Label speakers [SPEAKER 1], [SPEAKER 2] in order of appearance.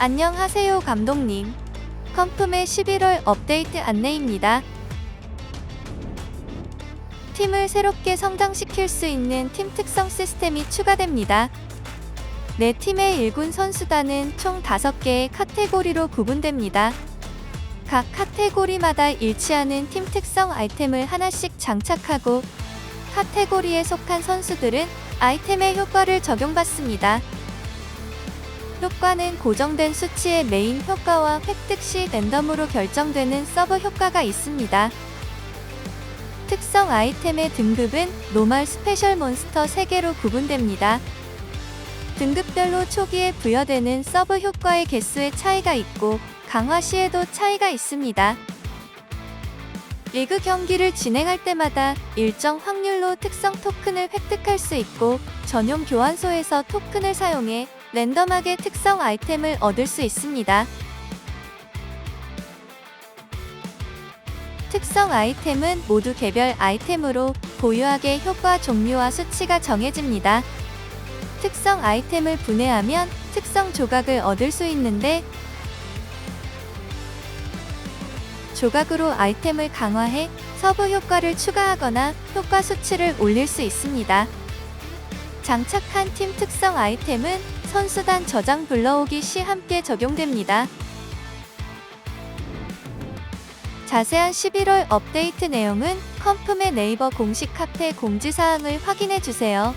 [SPEAKER 1] 안녕하세요 감독님. 컴품의 11월 업데이트 안내입니다. 팀을 새롭게 성장시킬 수 있는 팀 특성 시스템이 추가됩니다. 내 팀의 1군 선수단은 총 5개의 카테고리로 구분됩니다. 각 카테고리마다 일치하는 팀 특성 아이템을 하나씩 장착하고 카테고리에 속한 선수들은 아이템의 효과를 적용받습니다. 효과는 고정된 수치의 메인 효과와 획득 시 랜덤으로 결정되는 서브 효과가 있습니다. 특성 아이템의 등급은 노멀 스페셜 몬스터 3개로 구분됩니다. 등급별로 초기에 부여되는 서브 효과의 개수의 차이가 있고 강화 시에도 차이가 있습니다. 리그 경기를 진행할 때마다 일정 확률로 특성 토큰을 획득할 수 있고 전용 교환소에서 토큰을 사용해 랜덤하게 특성 아이템을 얻을 수 있습니다. 특성 아이템은 모두 개별 아이템으로 고유하게 효과 종류와 수치가 정해집니다. 특성 아이템을 분해하면 특성 조각을 얻을 수 있는데 조각으로 아이템을 강화해 서브 효과를 추가하거나 효과 수치를 올릴 수 있습니다. 장착한 팀 특성 아이템은 선수단 저장 불러오기 시 함께 적용됩니다. 자세한 11월 업데이트 내용은 컴품의 네이버 공식 카페 공지사항을 확인해 주세요.